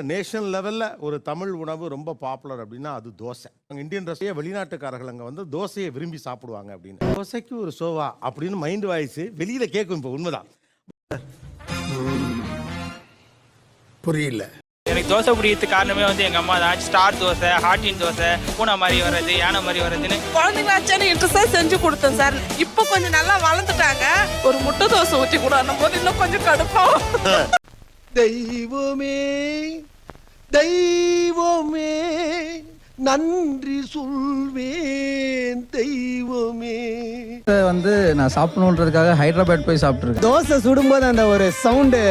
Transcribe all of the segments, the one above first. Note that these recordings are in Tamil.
நேஷனல் லெவல்ல ஒரு தமிழ் உணவு ரொம்ப பாப்புலர் அப்படின்னா அது தோசை. அங்க இந்தியன் ரசையை வெளிநாட்டுக்காரர்கள் அங்க வந்து தோசையை விரும்பி சாப்பிடுவாங்க அப்படின்னு. தோசைக்கு ஒரு சோவா அப்படின்னு மைண்ட் வாய்ஸ் வெளியில கேட்கும் இப்போ உண்மைதான். புரியல. எனக்கு தோசை பிடிக்கிறதுக்கு காரணமே வந்து எங்க அம்மா தான். ஸ்டார் தோசை ஹாட்டின் தோசை பூனை மாதிரி வர்றது யானை மாதிரி வர்றதுன்னு. குழந்தைங்களாச்சும் இன்ட்ரெஸ்டாக செஞ்சு கொடுத்தேன் சார். இப்போ கொஞ்சம் நல்லா வளர்ந்துட்டாங்க. ஒரு முட்டை தோசை ஊற்றி கூட போது இன்னும் கொஞ்சம் கடுப்பாகும் தெய்வமே தெய்வமே நன்றி சொல்வேன் தெய்வமே. வந்து நான் சாப்பிடணுன்றதுக்காக ஹைதராபாத் போய் சாப்பிட்டுருக்கேன். தோசை சுடும்போது அந்த ஒரு சவுண்டு.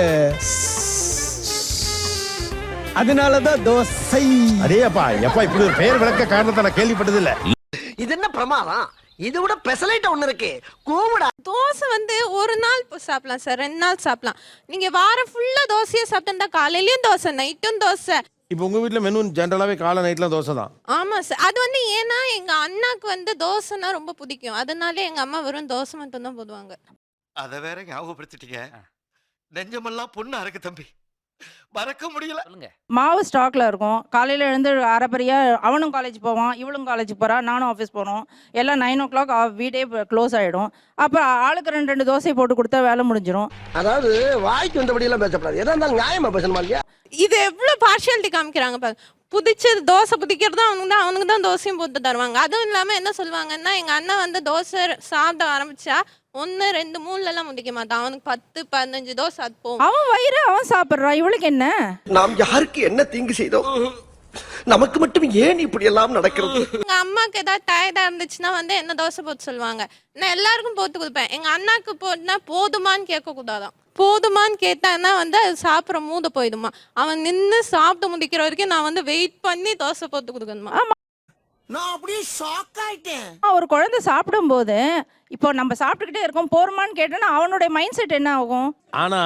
அதனால தான் தோசை. அடே அப்பா எப்பா இப்படி ஒரு பெயர் விளக்க காரணத்தை நான் கேள்விப்பட்டது இல்ல இது என்ன பிரமாதம்? இது விட பெசலைட் ஒண்ணு இருக்கு. கூவிடா. தோசை வந்து ஒரு நாள் இப்போ சாப்பிடலாம் சார் ரெண்டு நாள் சாப்பிடலாம். நீங்க வாரம் ஃபுல்லா தோசையே சாப்பிட்டா காலையிலயும் தோசை நைட்டும் தோசை. இப்போ உங்க வீட்ல மெனு ஜென்ரலாவே காலை நைட்ல தோசை தான். ஆமா சார் அது வந்து ஏன்னா எங்க அண்ணாக்கு வந்து தோசைனா ரொம்ப பிடிக்கும். அதனால எங்க அம்மா வெறும் தோசை மட்டும் தான் போடுவாங்க. அத வேற ஞாபகப்படுத்திட்டீங்க. நெஞ்சமெல்லாம் பொண்ணு அறக்கு தம்பி. மறக்க முடியல. மாவு ஸ்டாக்ல இருக்கும். காலையில எழுந்து அரைப்பறியா அவனும் காலேஜ் போவான் இவளும் காலேஜ் போறா நானும் ஆஃபீஸ் போனோம் எல்லாம் நைன் ஓ கிளாக் வீடே க்ளோஸ் ஆயிடும். அப்ப ஆளுக்கு ரெண்டு ரெண்டு தோசை போட்டு கொடுத்தா வேலை முடிஞ்சிடும் அதாவது வாய்க்கு வந்தபடி எல்லாம் பேசப்படாது. எதா இருந்தாலும் நியாயமா பேசணுமா இல்லையா? இது எவ்வளவு பார்ஷியாலிட்டி காமிக்கிறாங்க பாரு புதிச்சது தோசை புதிக்கிறது அவனுக்கு தான் அவனுக்கு தான் தோசையும் போட்டு தருவாங்க. அதுவும் இல்லாம என்ன சொல்லுவாங்கன்னா எங்க அண்ணன் வந்து தோசை சாப்பிட ஆரம்பிச்சா ஒன்னு ரெண்டு மூணுல எல்லாம் முடிக்க மாட்டான். அவனுக்கு பத்து பதினஞ்சு தோசை அது போகும். அவன் வயிறு அவன் சாப்பிடுறான் இவளுக்கு என்ன? நாம் யாருக்கு என்ன தீங்கு செய்தோம் நமக்கு மட்டும் ஏன் இப்படி எல்லாம் நடக்கிறது? எங்க அம்மாக்கு ஏதாவது டயர்டா இருந்துச்சுன்னா வந்து என்ன தோசை போட்டு சொல்லுவாங்க. நான் எல்லாருக்கும் போட்டு கொடுப்பேன். எங்க அண்ணாக்கு போட்டுனா போதுமான்னு கேட்க கூடாதான் போதுமான்னு கேட்டான்னா வந்து அது சாப்பிட்ற மூத போயிடுமா. அவன் நின்னு சாப்பிட்டு முடிக்கிற வரைக்கும் நான் வந்து வெயிட் பண்ணி தோசை போட்டு கொடுக்கணுமா. நான் அப்படியே ஷாக் ஆயிட்டேன். ஒரு குழந்தை சாப்பிடும்போது இப்போ நம்ம சாப்பிட்டுக்கிட்டே இருக்கோம் போருமான்னு கேட்டோன்னா அவனுடைய மைண்ட் செட் என்ன ஆகும்? ஆனா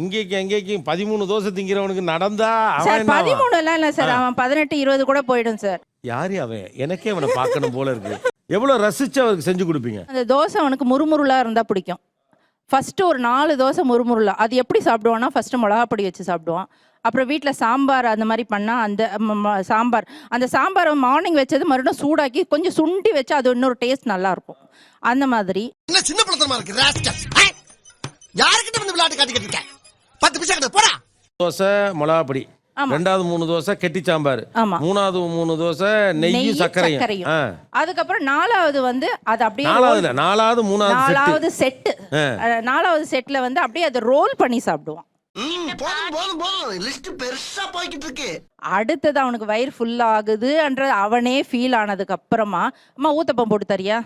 இங்கேக்கு எங்கேக்கும் பதிமூணு தோசை திங்கிறவனுக்கு நடந்தா அவன் சார்? பதிமூணு எல்லாம் இல்லை சார் அவன் பதினெட்டு இருபது கூட போயிடும் சார். யாரு அவன்? எனக்கே அவனை பார்க்கணும் போல இருக்கு. எவ்வளவு ரசிச்சு அவருக்கு செஞ்சு கொடுப்பீங்க? அந்த தோசை அவனுக்கு முறுமுறுலா இருந்தா பிடிக்கும். ஃபர்ஸ்ட் ஒரு நாலு தோசை முறுமுறுலா. அது எப்படி சாப்பிடுவான்னா ஃபர்ஸ்ட் மிளகா பொடி வச்சு சாப்பிடுவான். அப்புறம் வீட்டில் சாம்பார் அந்த மாதிரி பண்ணால் அந்த சாம்பார். அந்த சாம்பார் மார்னிங் வச்சது மறுபடியும் சூடாக்கி கொஞ்சம் சுண்டி வச்சா அது இன்னொரு டேஸ்ட் நல்லா இருக்கும். அந்த மாதிரி. என்ன சின்ன பழத்தனமா இருக்கு ராஸ்கல் யாருக்கிட்ட வந்து விளையாட்டு காட்டிக்கிட்டு இருக்க? பத்து பைசா கிட்ட போடா. தோசை மிளகாப்பொடி. ரெண்டாவது மூணு தோசை கெட்டி சாம்பார். ஆமா. மூணாவது மூணு தோசை நெய்யும் சர்க்கரையும். அதுக்கப்புறம் நாலாவது வந்து அது அப்படியே நாலாவது நாலாவது மூணாவது நாலாவது செட்டு நாலாவது செட்ல வந்து அப்படியே அதை ரோல் பண்ணி சாப்பிடுவான் அடுத்தது அவனுக்கு வயிறு ஃபுல் ஆகுதுன்ற அவனே ஃபீல் ஆனதுக்கு அப்புறமா அம்மா ஊத்தப்பம் போட்டு தரியா?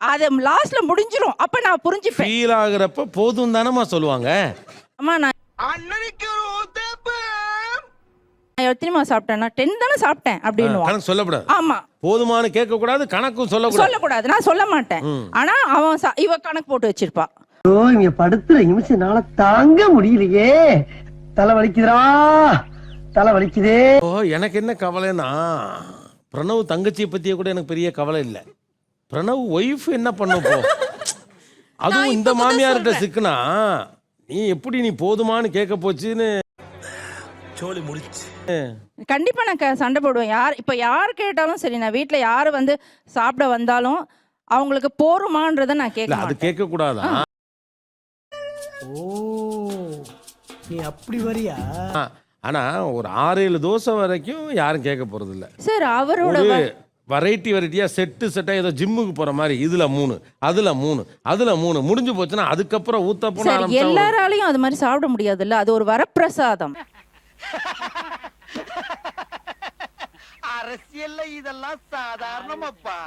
அது லாஸ்ட்ல முடிஞ்சிரும். அப்ப நான் புரிஞ்சுப்பேன். ஃபீல் ஆகுறப்ப போதும் தானம்மா சொல்லுவாங்க. அம்மா நான் அண்ணனுக்கு. எத்தனைமா சாப்பிட்டேன்னா டென் தானே சாப்பிட்டேன் அப்படின்னு சொல்லக்கூடாது. ஆமா. போதுமானு கேட்க கூடாது கணக்கும் சொல்லக்கூடாது. சொல்லக்கூடாது. நான் சொல்ல மாட்டேன். ஆனா அவன் சா- இவ கணக்கு போட்டு வச்சிருப்பா. இங்க படுத்துற நிமிஷம்னால தாங்க முடியலையே. தலை வலிக்குதுடா. தலை வலிக்குதே. ஓ எனக்கு என்ன கவலைன்னா பிரணவ் தங்கச்சியை பத்தியே கூட எனக்கு பெரிய கவலை இல்லை. பிரணவ் ஒய்ஃப் என்ன பண்ணும் இப்போ அதுவும் இந்த மாமியார்கிட்ட. சிக்குனா நீ எப்படி நீ போதுமான்னு கேட்க போச்சுன்னு சோழி முடிச்சு கண்டிப்பா நான் க- சண்டை போடுவேன். யார் இப்ப யார் கேட்டாலும் சரி நான் வீட்ல யார் வந்து சாப்பிட வந்தாலும் அவங்களுக்கு போருமான்றதை நான் இல்ல கேட்க அது கேட்க கூடாதா? ஓ நீ அப்படி வரியா? ஆனா ஒரு ஆறு ஏழு தோசை வரைக்கும் யாரும் கேட்க போறது இல்ல சார் அவரோட வெரைட்டி வெரைட்டியா செட்டு செட்டா ஏதோ ஜிம்முக்கு போற மாதிரி இதுல மூணு அதுல மூணு அதுல மூணு முடிஞ்சு போச்சுன்னா அதுக்கப்புறம் ஊத்த போன எல்லாராலையும் அது மாதிரி சாப்பிட முடியாதுல்ல. அது ஒரு வரப்பிரசாதம். அரசியல்ல இதெல்லாம் சாதாரணமாப்பா.